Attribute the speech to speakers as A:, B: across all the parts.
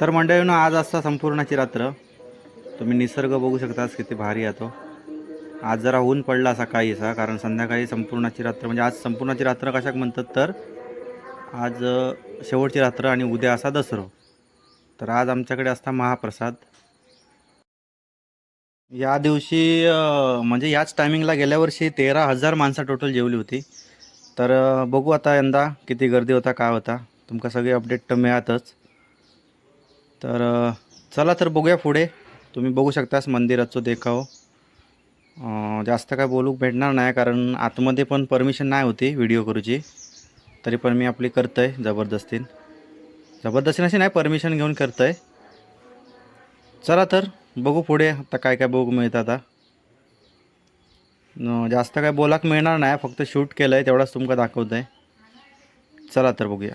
A: तर मंडळीनं आज असता संपूर्णाची रात्र तुम्ही निसर्ग बघू शकतास किती भारी येतो आज जरा ऊन पडला सकाळी असा कारण संध्याकाळी संपूर्णाची रात्र म्हणजे आज संपूर्णाची रात्र कशाक म्हणतात तर आज शेवटची रात्र आणि उद्या असा दसरो. तर आज आमच्याकडे असता महाप्रसाद. या दिवशी म्हणजे याच टायमिंगला गेल्या वर्षी तेरा हजार माणसं टोटल जेवली होती. तर बघू आता यंदा किती गर्दी होता काय होता. तुमका सगळे अपडेट तर मिळातच. तर चला तर बघूया पुढे. तुम्ही बघू शकतास मंदिराचं देखाव. जास्त काय बोलू भेटणार नाही कारण आतमध्ये पण परमिशन नाही होती व्हिडिओ करूची. तरी पण मी आपली करतो आहे जबरदस्तीन. जबरदस्तीन अशी नाही परमिशन घेऊन करतो आहे चला तर. बघू पुढे आता काय काय बघू मिळतं आता. जास्त काय बोलाक मिळणार नाही फक्त शूट केलं आहे तेवढाच तुमका दाखवतं आहे चला तर बघूया.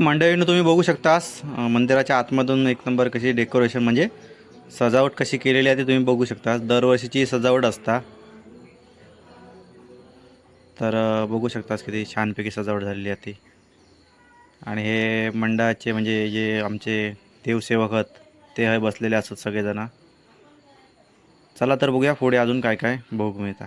A: मंडळीनं तुम्ही बघू शकतास मंदिराच्या आतमधून एक नंबर कशी डेकोरेशन म्हणजे सजावट कशी केलेली आहे ते तुम्ही बघू शकता. दरवर्षीची सजावट असता. तर बघू शकतास किती छानपैकी सजावट झालेली आहे ती. आणि हे मंडळाचे म्हणजे जे आमचे देवसेवक आहेत ते बसलेले असतात सगळेजण. चला तर बघूया पुढे अजून काय काय बघू मिळता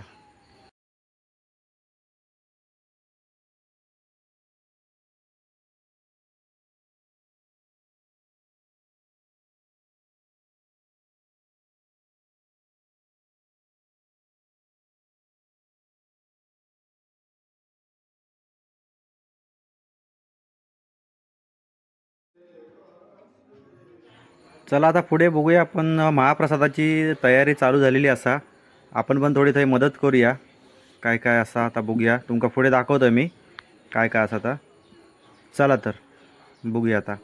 A: चला आता पुढे बघूया आपण महाप्रसादाची तयारी चालू झालेली असा. आपण पण थोडी थोडी मदत करूया. काय काय असा आता बघूया. तुमका पुढे दाखवतो मी. काय काय असा आता. चला तर बघूया आता.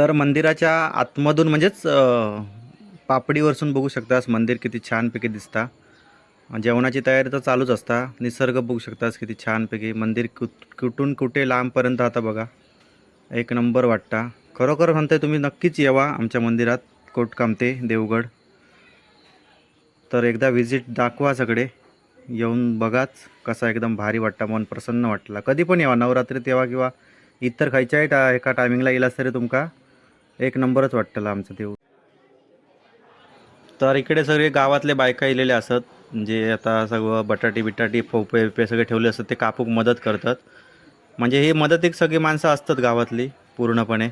A: तर मंदिराच्या आतमधून म्हणजेच पापडीवरसून बघू शकतास मंदिर किती छानपैकी दिसता. जेवणाची तयारी तर चालूच असता. निसर्ग बघू शकतास किती छानपैकी. मंदिर कुठ कुठून कुठे लांबपर्यंत आता बघा. एक नंबर वाटता. खरोखर म्हणताय तुम्ही नक्कीच यावा आमच्या मंदिरात कोटकामते देवगड. तर एकदा व्हिजिट दाखवा सगळे. येऊन बघाच कसा एकदम भारी वाटता मन प्रसन्न वाटला. कधी पण यावा. नवरात्रीत तेव्हा किंवा इतर खायच्याही टा एका टायमिंगला येलास तरी तुमका एक नंबरच वाटतला आमचं देऊ तर इकडे सगळे गावातले बायका येलेले असत जे आता सगळं बटाटी बिटाटी फोपे बिपे सगळे ठेवले असतात ते कापूक मदत करतात. म्हणजे ही मदतीक सगळी माणसं असतात गावातली पूर्णपणे.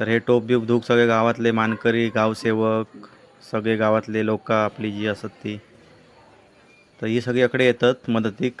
A: तर हे टोप बिप धूक सगळे गावातले मानकरी गावसेवक सगळे गावातले लोक आपली जी असतात ती. तर ही सगळीकडे येतात मदतीक.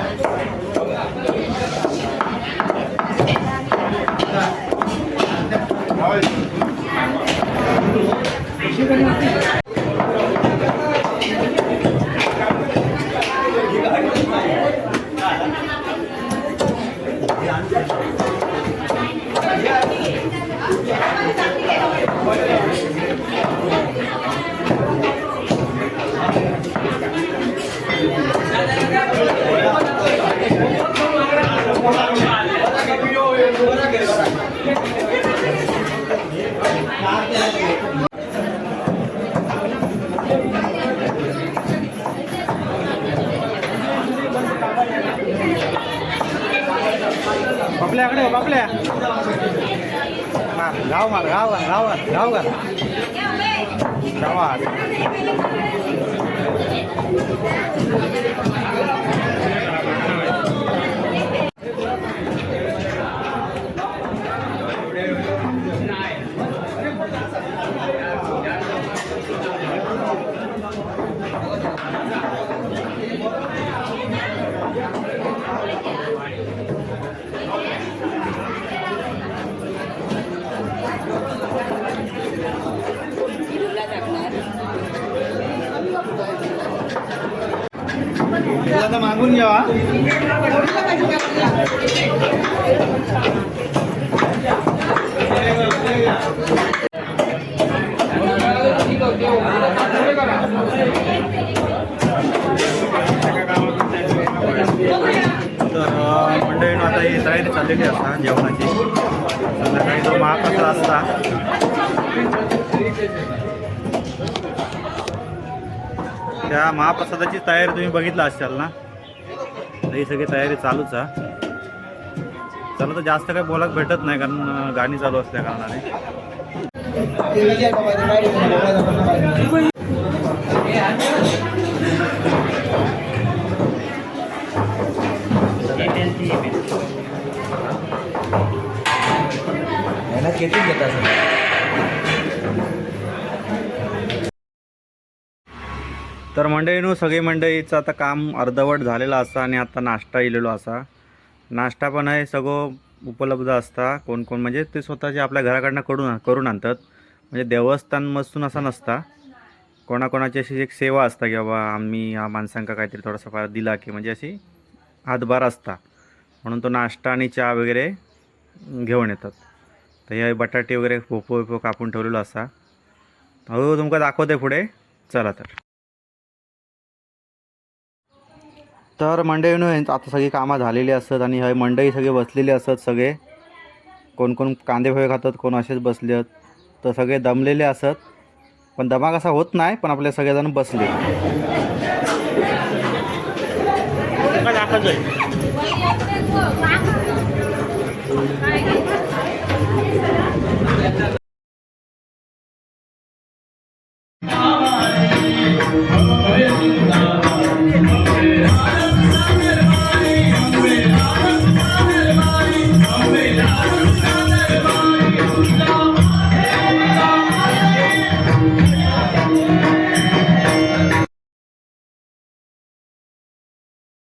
A: Yeah.
B: बापल्याकडे बापल्या मार गाव मार गाव गाव गाव गाव गावात आता मागून घ्यावा
A: तर मंडळीनं आता ही तयारी चाललेली असता जेवणाची. संध्याकाळी जो महाप्रसाद असता. त्या महाप्रसादाची तयारी तुम्ही बघितला असाल ना? तर ही सगळी तयारी चालूच आहे चला तर जास्त काही बोलायला भेटत नाही कारण गाणी चालू असल्या कारणाने.
B: किती घेत
A: तर मंडळीनो सगळी मंडळीचं आता काम अर्धवट झालेलं असा आणि आता नाश्ता इलेलो असा. नाश्ता पण आहे सगळं उपलब्ध असता. कोण कोण म्हणजे ते स्वतःचे आपल्या घराकडनं कडून करून आणतात. म्हणजे देवस्थानमधून असा नसता. कोणाकोणाची अशी एक सेवा असता की बाबा आम्ही या माणसांका काहीतरी थोडासा फार दिला की म्हणजे अशी हातभार असता. म्हणून तो नाश्ता आणि चहा वगैरे घेऊन येतात. तर हे बटाटे वगैरे पोपो विपो कापून ठेवलेलो असा. हो तुमका दाखवते पुढे. चला तर. तर मंडळीनं आता सगळी कामं झालेली असतात आणि हे मंडळी सगळे बसलेले असतात सगळे. कोण कोण कांदे पोहे खातात कोण असेच बसले आहेत. तर सगळे दमलेले असत पण दमा कसा होत नाही पण आपले सगळेजण बसले.